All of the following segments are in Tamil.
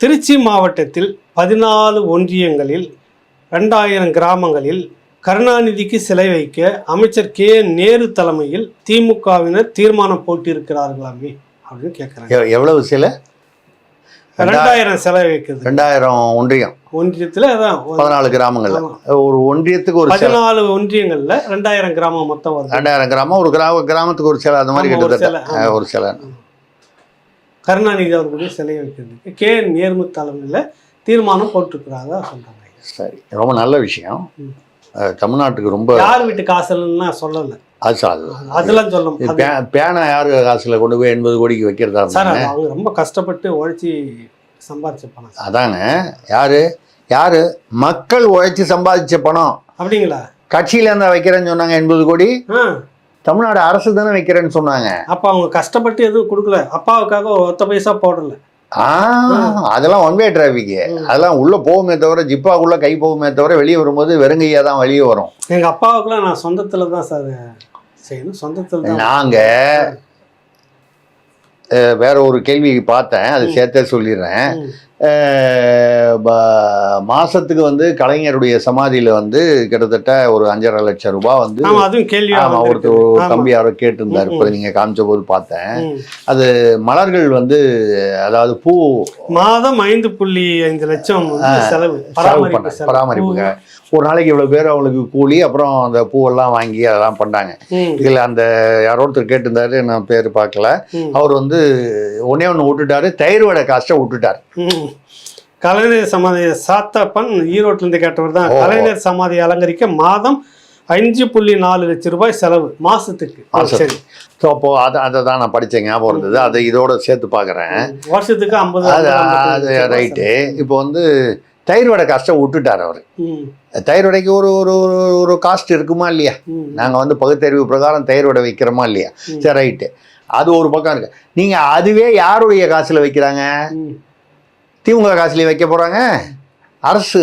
திருச்சி மாவட்டத்தில் பதினாலு ஒன்றியங்களில் ரெண்டாயிரம் கிராமங்களில் கருணாநிதிக்கு சிலை வைக்க அமைச்சர் கே. நேரு தலைமையில் திமுகவினர் தீர்மானம் போட்டிருக்கிறார்களாமே அப்படின்னு கேட்குறாங்க எவ்- எவ்வளவு சில? ரெண்டாயிரம் சிலை வைக்கிறது. ரெண்டாயிரம் ஒன்றியம். ஒன்றியத்தில் அதான் பதினாலு கிராமங்கள்ல. ஒரு ஒன்றியத்துக்கு ஒரு பதினாலு ஒன்றியங்கள்ல ரெண்டாயிரம் கிராமம் மொத்தம் வருது. ரெண்டாயிரம் கிராமம் ஒரு கிராம கிராமத்துக்கு ஒரு சிலை அந்த மாதிரி கிட்டத்தட்ட ஒரு சிலை கருணாநிதி அவர்களுடைய சிலையை வைக்கிறதுக்கு கே நேர்மு தலைமையில் தீர்மானம் போட்டிருக்கிறாங்க சொல்றாங்க சரி ரொம்ப நல்ல விஷயம். தமிழ்நாட்டுக்கு ரொம்ப யார் வீட்டு காசுலன்னா சொல்லல. அது அதெல்லாம் சொல்ல இது அது- பே- பேனா யாரு காசுல கொண்டு போய் எண்பது கோடிக்கு வைக்கிறதா சார் அவங்க ரொம்ப கஷ்டப்பட்டு உழைச்சி சம்பாரிச்ச பணம். அதாங்க யாரு? யாரு? மக்கள் உழைச்சி சம்பாதிச்ச பணம். அப்படிங்களா? கட்சியில இருந்தா வைக்கிறேன்னு சொன்னாங்க எண்பது கோடி. தமிழ்நாடு அரசு தானே வைக்கிறேன்னு சொன்னாங்க. அப்ப அவங்க கஷ்டப்பட்டு எதுவும் கொடுக்கல. அப்பாவுக்காக ஒத்த பைசா போடல. அதெல்லாம் ஒன் வே டிராஃபிக். அதெல்லாம் உள்ள போகுமே தவிர ஜிப்பாக்குள்ள கை போகுமே தவிர வெளியே வரும்போது வெறுங்கையா தான் வெளியே வரும். எங்க அப்பாவுக்குலாம் நான் சொந்தத்துல தான் சார் செய்யணும் சொந்தத்துல நாங்க வேற ஒரு கேள்வி பார்த்தேன். அது சேர்த்தே சொல்லிடுறேன். மாசத்துக்கு வந்து கலைஞருடைய சமாதியில வந்து கிட்டத்தட்ட ஒரு அஞ்சரை லட்சம் ரூபாய் வந்து. ஒருத்தர் ஒரு. தம்பி யாரோ கேட்டிருந்தாரு. இப்போ நீங்க காமிச்ச போது பார்த்தேன். ம். மலர்கள் வந்து அதாவது பூ மாதம் ஐந்து புள்ளி ஐந்து லட்சம் செலவு பராமரிப்புங்க. ஒரு நாளைக்கு இவ்வளவு பேர் அவங்களுக்கு கூலி அப்புறம் அந்த பூவெல்லாம் வாங்கி அதெல்லாம் பண்ணாங்க. இதுல அந்த யாரோ ஒருத்தர் கேட்டிருந்தாரு நான் பேர் பார்க்கல. அவர் வந்து ஒன்னே ஒன்று விட்டுட்டாரு. தயிர் வடை காஸ்ட்டை விட்டுட்டார். கலைஞர் சமாதி சாத்தப்பன் ஈரோட்ல இருந்து கேட்டவர் தான். கலைஞர் சமாதி அலங்கரிக்க மாதம் அஞ்சு புள்ளி நாலு லட்சம் ரூபாய் செலவு மாசத்துக்கு. சரி. ஸோ அப்போ அதை அதை தான் நான் படித்தேன் ஞாபகம் இருந்தது. அதை இதோட சேர்த்து பார்க்குறேன் வருஷத்துக்கு ஐம்பது அது ரைட்டு. இப்போ வந்து தயிர் வடை காஸ்ட்டை விட்டுட்டார் அவர். வடைக்கு ஒரு ஒரு ஒரு- ஒரு காஸ்ட் இருக்குமா இல்லையா? நாங்கள் வந்து பகுத்தறிவு பிரகாரம் தயிர் வடை வைக்கிறோமா இல்லையா. சரி ரைட்டு. அது ஒரு பக்கம் இருக்கு. நீங்கள் அதுவே யாருடைய காசில் வைக்கிறாங்க. திமுக காசிலையும் வைக்க போகிறாங்க அரசு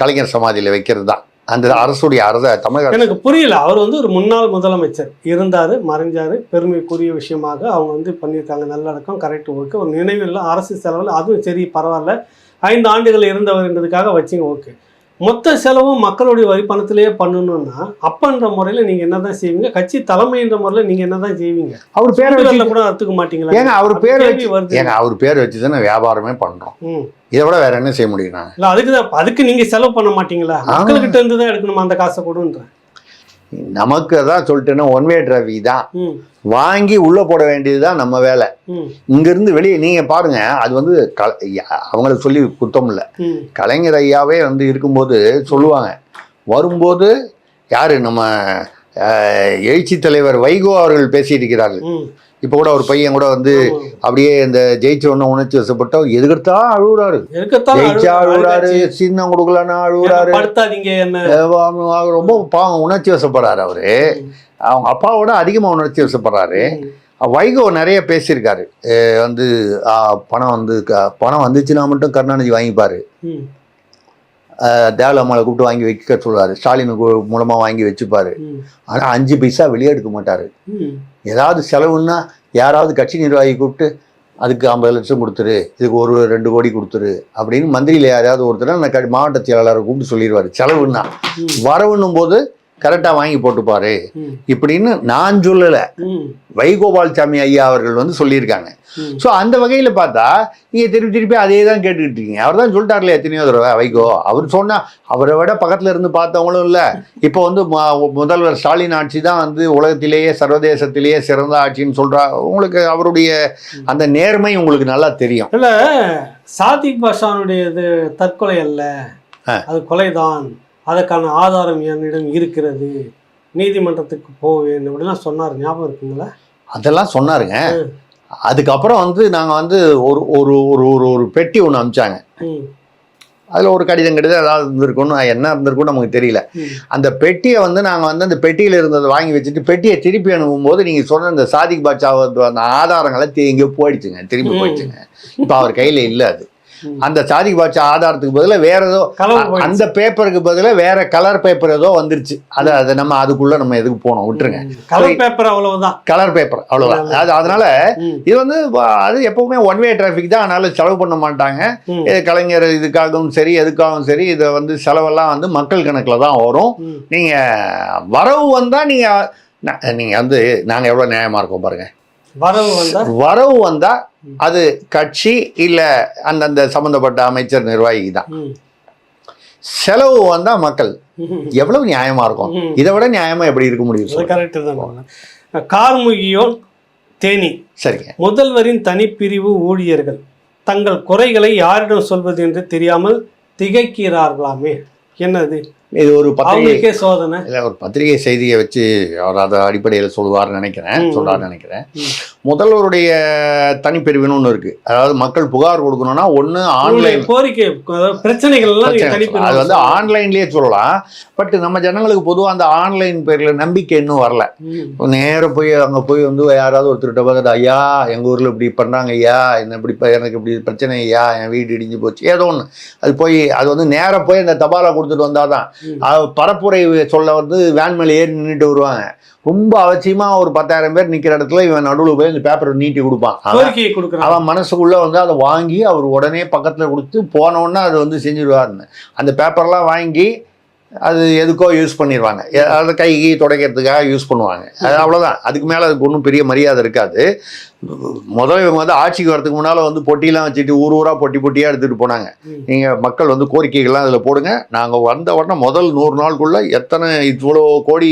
கலைஞர் சமாதியில் வைக்கிறது தான். அந்த அரசுடைய அரச தமிழக எனக்கு புரியல. அவர் வந்து ஒரு முன்னாள் முதலமைச்சர். இருந்தார் மறைஞ்சார். பெருமைக்குரிய விஷயமாக அவங்க வந்து பண்ணியிருக்காங்க. நல்லடக்கம் கரெக்ட் ஒர்க்கு ஒரு நினைவில் அரசு செலவில் அதுவும் சரி பரவாயில்ல. ஐந்து ஆண்டுகள் இருந்தவர்ன்றதுக்காக வச்சிங்க ஓகே மொத்த செலவும் மக்களுடைய வரி பணத்திலேயே பண்ணணும்னா அப்பன்ற முறையில் நீங்கள் என்னதான் செய்வீங்க? கட்சி தலைமைன்ற முறையில் நீங்கள் என்னதான் செய்வீங்க? அவர் பேரை வச்சு கூட அறுத்துக்க மாட்டீங்களா? ஏங்க அவர் பேர் வச்சு வருது. ஏங்க அவர் பேர் வச்சு தானே வியாபாரமே பண்ணுறோம். இதை விட வேற என்ன செய்ய முடியும் நாங்கள் இல்ல அதுக்கு தான் அதுக்கு நீங்க செலவு பண்ண மாட்டீங்களா. மக்கள்கிட்ட இருந்து தான் எடுக்கணுமா அந்த காசை கொடுன்ற? நமக்கு அதான் சொல்லிட்டேன்னா ஒன் வே டிராஃபிக் தான். வாங்கி உள்ளே போட வேண்டியது தான் நம்ம வேலை. இங்கேருந்து வெளியே நீங்கள் பாருங்க அது வந்து க அவங்களுக்கு சொல்லி குத்தம் இல்லை. கலைஞர் ஐயாவே வந்து இருக்கும்போது சொல்லுவாங்க. வரும்போது யார்? நம்ம எழுச்சி தலைவர் வைகோ அவர்கள் பேசியிருக்கிறார்கள். இப்போ கூட ஒரு பையன் கூட வந்து. அப்படியே இந்த ஜெயிச்ச உடனே உணர்ச்சி வசப்பட்டா எதுக்கெடுத்தா அழுகுறாரு. ஜெயிச்சா அழு- அழுகுறாரு. சின்னம் கொடுக்கலன்னா அழுகுறாரு. ரொம்ப பாவம். உணர்ச்சி வசப்படுறாரு அவரு. அவங்க அப்பாவோட அதிகமாக உணர்ச்சி வசப்படுறாரு. வைகோ நிறைய பேசியிருக்காரு. வந்து பணம் வந்து பணம் வந்துச்சுன்னா மட்டும் கருணாநிதி வாங்கிப்பாரு. தேவலம்மாளை கூப்பிட்டு வாங்கி வைக்க சொல்லுவாரு. ஸ்டாலின் கு- மூலமா வாங்கி வச்சுப்பாரு. ம். ஆனா அஞ்சு பைசா வெளியே எடுக்க மாட்டாரு. ஏதாவது செலவுன்னா யாராவது கட்சி நிர்வாகி கூப்பிட்டு அதுக்கு ஐம்பது லட்சம் கொடுத்துரு. இதுக்கு ஒரு ரெண்டு கோடி கொடுத்துரு. அப்படின்னு மந்திரியில் யாராவது ஒருத்தர் க- மாவட்ட செயலாளரை கூப்பிட்டு சொல்லிடுவாரு செலவுன்னா. வரவுன்னும் போது கரெக்டாக வாங்கி போட்டுப்பாரு. இப்படின்னு நான் சொல்லலை. ம். வைகோபால்சாமி ஐயா அவர்கள் வந்து சொல்லியிருக்காங்க. ஸோ அந்த வகையில் பார்த்தா நீங்கள் திருப்பி திருப்பி அதே தான் கேட்டுக்கிட்டு இருக்கீங்க அவர் தான் சொல்லிட்டார்ல எத்தனையோ தடவை வைகோ. அவர் சொன்னால் அவரை விட பக்கத்தில் இருந்து பார்த்தவங்களும் இல்லை. இப்போ வந்து முதல்வர் ஸ்டாலின் ஆட்சி தான் வந்து உலகத்திலேயே சர்வதேசத்திலேயே சிறந்த ஆட்சின்னு சொல்கிறா உங்களுக்கு அவருடைய அந்த நேர்மை உங்களுக்கு நல்லா தெரியும். இல்ல சாதிக் பாஷானுடைய இது தற்கொலை அல்ல. அது கொலைதான். அதற்கான ஆதாரம் என்னிடம் இருக்கிறது நீதிமன்றத்துக்கு போவேன் அப்படிலாம் சொன்னார் ஞாபகம் இருக்குங்களா அதெல்லாம் சொன்னாருங்க. அதுக்கப்புறம் வந்து நாங்கள் வந்து ஒரு ஒரு ஒரு ஒரு ஒரு பெட்டி ஒன்று அமிச்சாங்க. அதில் ஒரு கடிதம் கடிதம் ஏதாவது இருந்திருக்கும்னு என்ன இருந்திருக்கும்னு நமக்கு தெரியல. அந்த பெட்டியை வந்து நாங்கள் வந்து அந்த பெட்டியில் இருந்ததை வாங்கி வச்சுட்டு பெட்டியை திருப்பி அனுப்பும்போது நீங்கள் சொன்ன இந்த சாதிக் பாட்சா அந்த ஆதாரங்களை எங்கேயோ போயிடுச்சுங்க திரும்பி ம். போயிடுச்சுங்க இப்போ அவர் கையில் இல்லை அது. அந்த சாதி பாட்சா ஆதாரத்துக்கு பதிலாக வேற ஏதோ. அந்த பேப்பருக்கு பதிலாக வேற கலர் பேப்பர் ஏதோ வந்துருச்சு அதை அதை நம்ம அதுக்குள்ள நம்ம எதுக்கு போனோம் விட்டுருங்க. கலர் பேப்பர் அவ்வளவுதான் கலர் பேப்பர் அவ்வளவுதான் அது அதனால. இது வந்து அது எப்பவுமே ஒன் வே டிராஃபிக் தான் அதனால செலவு பண்ண மாட்டாங்க. இது கலைஞர் இதுக்காகவும் சரி எதுக்காகவும் சரி இதை வந்து செலவெல்லாம் வந்து மக்கள் கணக்கில் தான் வரும். நீங்க வரவு வந்தா நீங்க நீங்க வந்து நாங்க எவ்வளவு நியாயமா இருக்கோம் பாருங்க வரவு வந்தா? வரவு வந்தா அது கட்சி இல்ல அந்தந்த சம்பந்தப்பட்ட அமைச்சர் நிர்வாகி தான். செலவு வந்தா மக்கள். எவ்வளவு நியாயமா இருக்கும். இதை விட நியாயமா எப்படி இருக்க முடியும். கரெக்டு தான் கார்முகியோன் தேனி. சரிங்க. முதல்வரின் தனிப்பிரிவு ஊழியர்கள். தங்கள் குறைகளை யாரிடம் சொல்வது என்று தெரியாமல் திகைக்கிறார்களாமே. என்னது? இது ஒரு பத்திரிகை சோதனை இல்ல ஒரு பத்திரிகை செய்தியை வச்சு அவர் அதை அடிப்படையில் சொல்லுவார்னு நினைக்கிறேன் ம். சொல்றாருன்னு நினைக்கிறேன். முதல்வருடைய தனிப்பிரிவுன்னு ஒன்று இருக்கு அதாவது மக்கள் புகார் கொடுக்கணும்னா ஒன்று ஆன்லைன் கோரிக்கை பிரச்சனைகள் அது வந்து ஆன்லைன்லயே சொல்லலாம் பட் நம்ம ஜனங்களுக்கு பொதுவாக அந்த ஆன்லைன் பேர்ல நம்பிக்கை இன்னும் வரல ம். நேரா போய் அங்க போய் வந்து யாராவது ஒருத்தர்கிட்ட பார்த்துட்டு ஐயா எங்க ஊர்ல இப்படி பண்றாங்க ஐயா என்ன இப்படி எனக்கு இப்படி பிரச்சனை ஐயா என் வீடு இடிஞ்சு போச்சு ஏதோ ஒன்று அது போய் அது வந்து நேரா போய் அந்த தபாலை கொடுத்துட்டு வந்தாதான். பரப்புரை சொல்ல வந்து வேன் மேலே ஏறி நின்றுட்டு வருவாங்க. ரொம்ப அவசியமா ஒரு பத்தாயிரம் பேர் நிக்கிற இடத்துல இவன் நடுவில் போய் இந்த பேப்பரை நீட்டி கொடுப்பான். அவன் மனசுக்குள்ள வந்து அதை வாங்கி அவர் உடனே பக்கத்துல கொடுத்து போன உடனே அதை வந்து செஞ்சிருவாருன்னு. அந்த பேப்பர்லாம் வாங்கி அது எதுக்கோ யூஸ் பண்ணிடுவாங்க அதை கை கை துடைக்கிறதுக்காக யூஸ் பண்ணுவாங்க. அவ்வளோதான் அதுக்கு மேலே அதுக்கு ஒன்றும் பெரிய மரியாதை இருக்காது. முதல்ல இவங்க வந்து ஆட்சிக்கு வரதுக்கு முன்னால் வந்து பொட்டிலாம் வச்சுட்டு ஊர் ஊராக பொட்டி பொட்டியாக எடுத்துகிட்டு போனாங்க. நீங்கள் மக்கள் வந்து கோரிக்கைகள்லாம் அதில் போடுங்க நாங்கள் வந்த உடனே முதல் நூறு நாளுக்குள்ள எத்தனை இவ்வளோ கோடி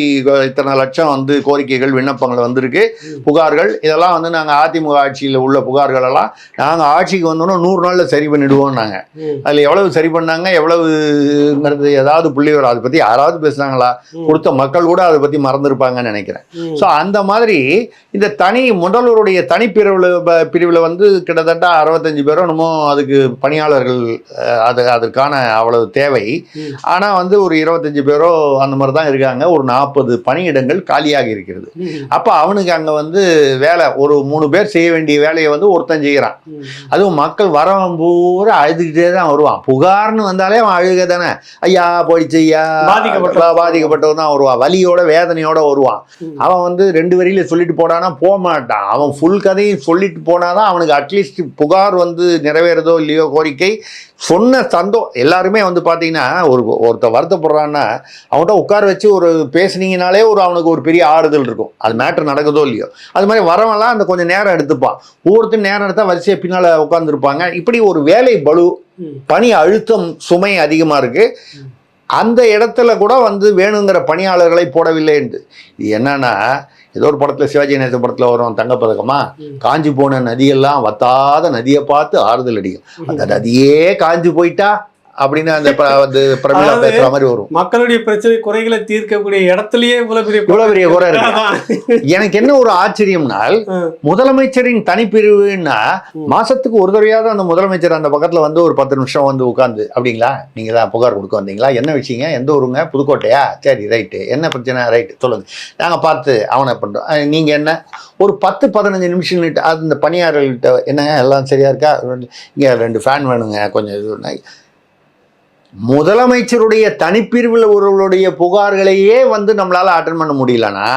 இத்தனை லட்சம் வந்து கோரிக்கைகள் விண்ணப்பங்கள் வந்திருக்கு. புகார்கள் இதெல்லாம் வந்து நாங்கள் அதிமுக ஆட்சியில் உள்ள புகார்கள் எல்லாம் நாங்கள் ஆட்சிக்கு வந்தோன்னா நூறு நாளில் சரி பண்ணிடுவோம் நாங்கள். அதில் எவ்வளவு சரி பண்ணாங்க எவ்வளவுங்கிறது ஏதாவது புள்ளிவர் அதை பற்றி யாராவது பேசுனாங்களா. கொடுத்த மக்கள் கூட அதை பற்றி மறந்துருப்பாங்கன்னு நினைக்கிறேன். ஸோ அந்த மாதிரி இந்த தனி முதல்வருடைய தனிப்பிரிவில் பிரிவில் வந்து கிட்டத்தட்ட அறுபத்தஞ்சு பேரும் என்னமோ அதுக்கு பணியாளர்கள் அது அதற்கான அவ்வளவு தேவை. ஆனால் வந்து ஒரு இருபத்தஞ்சு பேரோ அந்த மாதிரி தான் இருக்காங்க. ஒரு நாற்பது பணியிடங்கள் காலியாகி இருக்கிறது. அப்போ அவனுக்கு அங்கே வந்து வேலை ஒரு மூணு பேர் செய்ய வேண்டிய வேலையை வந்து ஒருத்தன் செய்கிறான். அதுவும் மக்கள் வரவன் பூரா அழுதுகிட்டே தான் வருவான். புகார்னு வந்தாலே அவன் அழுக தானே. ஐயா போயிடுச்சு ஐயா பாதிக்கப்பட்ட- பாதிக்கப்பட்டவன் தான் வருவான். வலியோட வேதனையோட வருவான். அவன் வந்து ரெண்டு வரியில சொல்லிட்டு போடானா போக மாட்டான். அவன் ஃபுல் கதையும் சொல்லிட்டு போனாதான் அவனுக்கு அட்லீஸ்ட் புகார் வந்து நிறைவேறதோ இல்லையோ கோரிக்கை சொன்ன சந்தோ எல்லாருமே வந்து பார்த்தீங்கன்னா ஒரு ஒருத்தன் வருத்தப்படுறான்னா அவன்கிட்ட உட்கார வச்சு ஒரு பேசுனீங்கனாலே ஒரு அவனுக்கு ஒரு பெரிய ஆறுதல் இருக்கும். அது மேட்ரு நடக்குதோ இல்லையோ. அது மாதிரி வரவன்லாம் அந்த கொஞ்சம் நேரம் எடுத்துப்பான். ஒவ்வொருத்தரும் நேரம் எடுத்தால் வரிசையை பின்னால் உட்காந்துருப்பாங்க இப்படி ஒரு வேலை ம். பணி அழுத்தம் சுமை அதிகமாக இருக்கு. ம். அந்த இடத்துல கூட வந்து வேணுங்கிற பணியாளர்களை போடவில்லை என்று. இது என்னன்னா ஏதோ ஒரு படத்துல சிவாஜி கணேசன் படத்துல வரும் தங்கப்பதக்கமா. காஞ்சி போன நதியெல்லாம் வத்தாத நதியை பார்த்து ஆறுதல் அடிக்கும். அந்த நதியே காஞ்சி போயிட்டா? அப்படின்னு அந்த வந்து பிரமிளா பேசுற மாதிரி வரும். மக்களுடைய பிரச்சனை குறைகளை தீர்க்கக்கூடிய இடத்துலயே இவ்வளவு பெரிய இவ்வளவு பெரிய குறை இருக்கு. எனக்கு என்ன ஒரு ஆச்சரியம்னால். முதலமைச்சரின் தனிப்பிரிவுன்னா. மாசத்துக்கு ஒரு தடவையாவது அந்த முதலமைச்சர் அந்த பக்கத்துல வந்து ஒரு பத்து நிமிஷம் வந்து உட்கார்ந்து அப்படிங்களா? நீங்க தான் புகார் கொடுக்க வந்தீங்களா? என்ன விஷயங்க? எந்த ஊருங்க? புதுக்கோட்டையா? சரி ரைட்டு என்ன பிரச்சனை? ரைட்டு சொல்லுங்க. நாங்க பார்த்து அவனை பண்றோம். நீங்க என்ன? ஒரு பத்து பதினஞ்சு நிமிஷம் இந்த பணியாளர்கள்ட்ட என்னங்க? எல்லாம் சரியா இருக்கா? இங்க ரெண்டு ஃபேன் வேணுங்க. கொஞ்சம் இது. முதலமைச்சருடைய தனிப்பிரிவில் ஒருவருடைய புகார்களையே வந்து நம்மளால அட்டன் பண்ண முடியலன்னா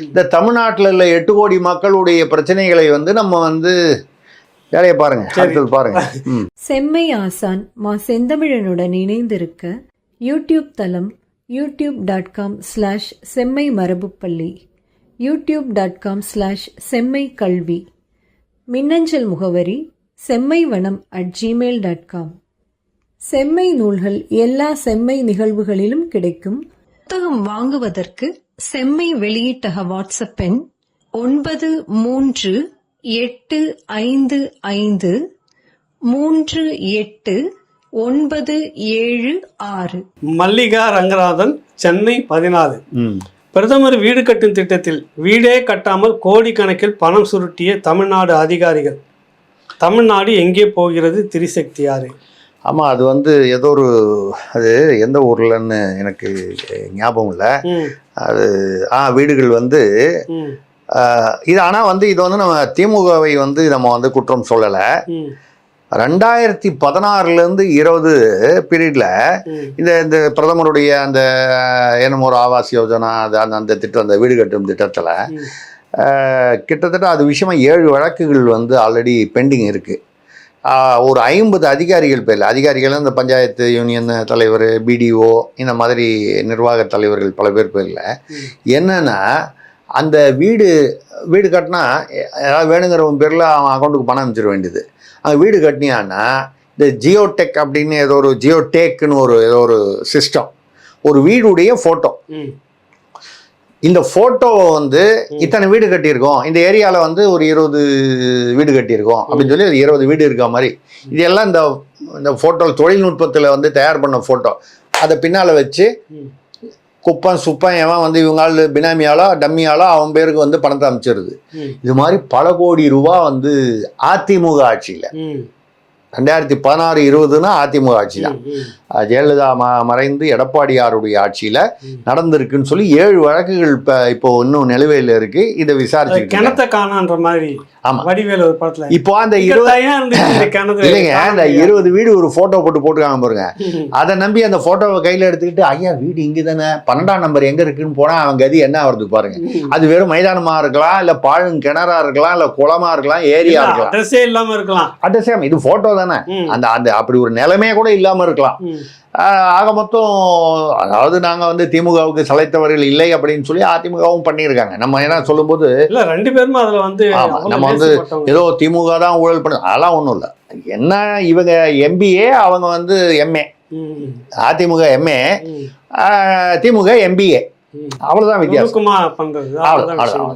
இந்த தமிழ்நாட்டில் உள்ள எட்டு கோடி மக்களுடைய பிரச்சனைகளை வந்து நம்ம வந்து வேலையை பாருங்க பாருங்க. செம்மை ஆசான் மா செந்தமிழனுடன் இணைந்திருக்க யூடியூப் தளம் யூடியூப் டாட் காம் ஸ்லாஷ் செம்மை மரபுப்பள்ளி யூடியூப் டாட் காம் ஸ்லாஷ் செம்மை கல்வி மின்னஞ்சல் முகவரி செம்மை வனம் அட் ஜிமெயில் டாட் காம். செம்மை நூல்கள் எல்லா செம்மை நிகழ்வுகளிலும் கிடைக்கும். புத்தகம் வாங்குவதற்கு செம்மை வெளியீட்டக வாட்ஸ்அப் எண் ஒன்பது மூன்று எட்டு ஐந்து ஐந்து மூன்று எட்டு ஒன்பது ஏழு ஆறு. மல்லிகா ரங்கநாதன் சென்னை பதினாலு ம். பிரதமர் வீடு கட்டும் திட்டத்தில் வீடே கட்டாமல் கோடிக்கணக்கில் பணம் சுருட்டிய தமிழ்நாடு அதிகாரிகள். தமிழ்நாடு எங்கே போகிறது திரிசக்தி யாரு ஆமா அது வந்து ஏதோ ஒரு அது எந்த ஊர்லன்னு எனக்கு ஞாபகம் இல்லை. அது ஆ வீடுகள் வந்து இது ஆனால் வந்து இது வந்து நம்ம திமுகவை வந்து நம்ம வந்து குற்றம் சொல்லலை. ரெண்டாயிரத்தி பதினாறுலேருந்து இருபது பீரியடில். இந்த இந்த பிரதமருடைய அந்த என்னமோ ஒரு ஆவாஸ் யோஜனா அது அந்த அந்த திட்டம் அந்த வீடு கட்டும் திட்டத்தில். கிட்டத்தட்ட அது விஷயமா ஏழு வழக்குகள் வந்து ஆல்ரெடி பெண்டிங் இருக்குது ஒரு ஐம்பது அதிகாரிகள் பேரில் அதிகாரிகள் இந்த பஞ்சாயத்து யூனியன் தலைவர் பிடிஓ இந்த மாதிரி நிர்வாக தலைவர்கள் பல பேர் பேரில். என்னன்னா அந்த வீடு வீடு கட்டினா ஏதாவது வேணுங்கிறவன் பேரில் அவன் அக்கௌண்ட்டுக்கு பணம் அனுப்பிச்சிட வேண்டியது அங்கே வீடு கட்டினியான்னா இந்த ஜியோடெக் அப்படின்னு ஏதோ ஒரு ஜியோடெக்னு ஒரு ஏதோ ஒரு சிஸ்டம் ஒரு வீடுடைய ஃபோட்டோ. இந்த ஃபோட்டோவை வந்து இத்தனை வீடு கட்டியிருக்கோம். இந்த ஏரியாவில் வந்து ஒரு இருபது வீடு கட்டியிருக்கோம் அப்படின்னு சொல்லி ஒரு இருபது வீடு இருக்க மாதிரி. இது எல்லாம் இந்த இந்த ஃபோட்டோ தொழில்நுட்பத்தில் வந்து தயார் பண்ண ஃபோட்டோ அதை பின்னால் வச்சு. குப்பம் சுப்பம் எவன் வந்து இவங்க பினாமியாலோ டம்மியாலோ அவன் பேருக்கு வந்து பணத்தை அமைச்சிருது. இது மாதிரி பல கோடி ரூபா வந்து அதிமுக ஆட்சியில். ரெண்டாயிரத்தி பதினாறு இருபதுன்னா அதிமுக ஆட்சி தான். ஜெயலலிதா ம மறைந்து எடப்பாடியாருடைய ஆட்சியில். நடந்திருக்குன்னு சொல்லி ஏழு வழக்குகள் இப்போ இப்போ இன்னும் நிலுவையில் இருக்கு இதை விசாரிச்சுக்கிட்டு கிணத்த காணான்ற மாதிரி ஆமா. வடிவேலு ஒரு படத்துல இப்போ அந்த இங்க இருபது தனியா இருந்துச்சு இந்த கிணறு. இல்லைங்க அந்த இருபது வீடு ஒரு போட்டோ போட்டு போட்டுருக்காங்க பாருங்க. அதை நம்பி அந்த போட்டோவை கையில எடுத்துக்கிட்டு ஐயா வீடு இங்கே தானே பன்னெண்டாம் நம்பர் எங்க இருக்குன்னு போனா அவன் கதி என்ன வருது பாருங்க. அது வெறும் மைதானமா இருக்கலாம் இல்ல பாழும் கிணறா இருக்கலாம் இல்ல குளமா இருக்கலாம் ஏரியா இருக்கலாம் அட்ரஸே இல்லாம இருக்கலாம் அட் சேம் இது போட்டோ தானே. அந்த அந்த அப்படி ஒரு நிலைமையே கூட இல்லாம இருக்கலாம் ஆக மொத்தம் அதாவது நாங்க வந்து திமுகவுக்கு சளைத்தவர்கள் இல்லை அப்படின்னு சொல்லி அதிமுகவும் பண்ணியிருக்காங்க நம்ம என்ன சொல்லும்போது இல்ல ரெண்டு பேருமே அதுல வந்து நம்ம வந்து. ஏதோ திமுக தான் ஊழல் பண்ணு அதெல்லாம் ஒன்றும் இல்லை என்ன இவங்க எம்பிஏ அவங்க வந்து MA. AIADMK MA. DMK MBA. அவ்வளோதான் வித்தியாசம்